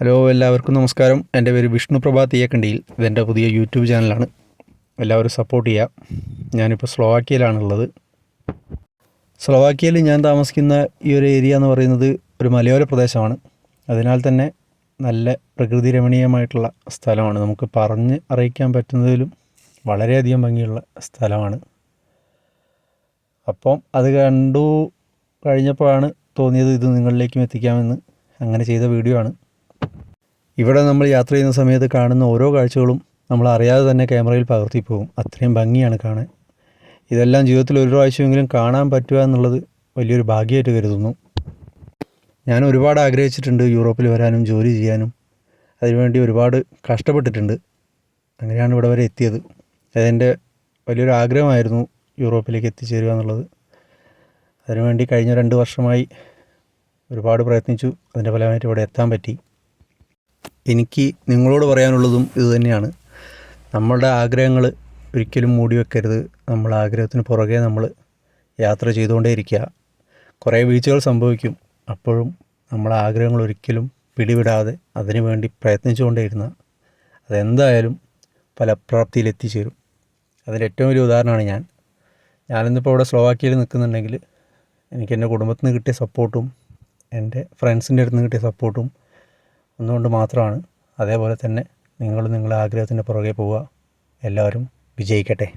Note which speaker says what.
Speaker 1: Hello എല്ലാവർക്കും നമസ്കാരം. എന്റെ പേര് വിഷ്ണു വിഷ്ണുപ്രഭ തീയക്കണ്ടിയിൽ. ഇതെന്റെ പുതിയ യൂട്യൂബ് ചാനലാണ്. എല്ലാവരും സപ്പോർട്ട് ചെയ്യുക ഞാനിപ്പോൾ സ്ലോവാക്കിയയിലാണുള്ളത് സ്ലോവാക്കിയയിൽ ഞാൻ താമസിക്കുന്ന ഈ ഒരു ഏരിയ എന്ന് പറയുന്നത് ഒരു മലയോര പ്രദേശമാണ്. അതിനാൽ തന്നെ നല്ല പ്രകൃതി രമണീയമായിട്ടുള്ള സ്ഥലമാണ്. നമുക്ക് പറഞ്ഞ് അറിയിക്കാൻ പറ്റുന്നതിലും വളരെയധികം ഭംഗിയുള്ള സ്ഥലമാണ്. അപ്പം അത് കണ്ടു കഴിഞ്ഞപ്പോഴാണ് തോന്നിയത് ഇത് നിങ്ങളിലേക്കും എത്തിക്കാമെന്ന്. അങ്ങനെ ചെയ്ത വീഡിയോ ആണ്. ഇവിടെ നമ്മൾ യാത്ര ചെയ്യുന്ന സമയത്ത് കാണുന്ന ഓരോ കാഴ്ചകളും നമ്മൾ അറിയാതെ തന്നെ ക്യാമറയിൽ പകർത്തി പോകും. അത്രയും ഭംഗിയാണ് കാണാൻ. ഇതെല്ലാം ജീവിതത്തിൽ ഒരു പ്രാവശ്യമെങ്കിലും കാണാൻ പറ്റുക എന്നുള്ളത് വലിയൊരു ഭാഗ്യമായിട്ട് കരുതുന്നു. ഞാൻ ഒരുപാട് ആഗ്രഹിച്ചിട്ടുണ്ട് യൂറോപ്പിൽ വരാനും ജോലി ചെയ്യാനും. അതിനുവേണ്ടി ഒരുപാട് കഷ്ടപ്പെട്ടിട്ടുണ്ട്. അങ്ങനെയാണ് ഇവിടെ വരെ എത്തിയത്. അതെന്റെ വലിയൊരു ആഗ്രഹമായിരുന്നു യൂറോപ്പിലേക്ക് എത്തിച്ചേരുക എന്നുള്ളത്. അതിനുവേണ്ടി കഴിഞ്ഞ രണ്ട് വർഷമായി ഒരുപാട് പ്രയത്നിച്ചു. അതിന്റെ ഫലമായിട്ട് ഇവിടെ എത്താൻ പറ്റി. എനിക്ക് നിങ്ങളോട് പറയാനുള്ളതും ഇതുതന്നെയാണ് നമ്മളുടെ ആഗ്രഹങ്ങൾ ഒരിക്കലും മൂടി വെക്കരുത്. നമ്മൾ ആഗ്രഹത്തിന് പുറകെ നമ്മൾ യാത്ര ചെയ്തുകൊണ്ടേയിരിക്കുക കുറേ വീഴ്ചകൾ സംഭവിക്കും. അപ്പോഴും നമ്മളെ ആഗ്രഹങ്ങൾ ഒരിക്കലും പിടിവിടാതെ അതിനുവേണ്ടി പ്രയത്നിച്ചുകൊണ്ടേയിരുന്ന അതെന്തായാലും ഫലപ്രാപ്തിയിൽ എത്തിച്ചേരും. അതിന്റെ ഏറ്റവും വലിയ ഉദാഹരണമാണ് ഞാൻ. ഞാനിന്നിപ്പോൾ ഇവിടെ സ്ലോവാക്കിയയിൽ നിൽക്കുന്നുണ്ടെങ്കിൽ എനിക്ക് എന്റെ കുടുംബത്തിൽ നിന്ന് കിട്ടിയ സപ്പോർട്ടും എന്റെ ഫ്രണ്ട്സിന്റെ അടുത്ത് നിന്ന് കിട്ടിയ സപ്പോർട്ടും ഒന്നുകൊണ്ട് മാത്രമാണ്. അതേപോലെ തന്നെ നിങ്ങളും നിങ്ങളുടെ ആഗ്രഹത്തിന്റെ പുറകെ പോവുക. എല്ലാവരും വിജയിക്കട്ടെ.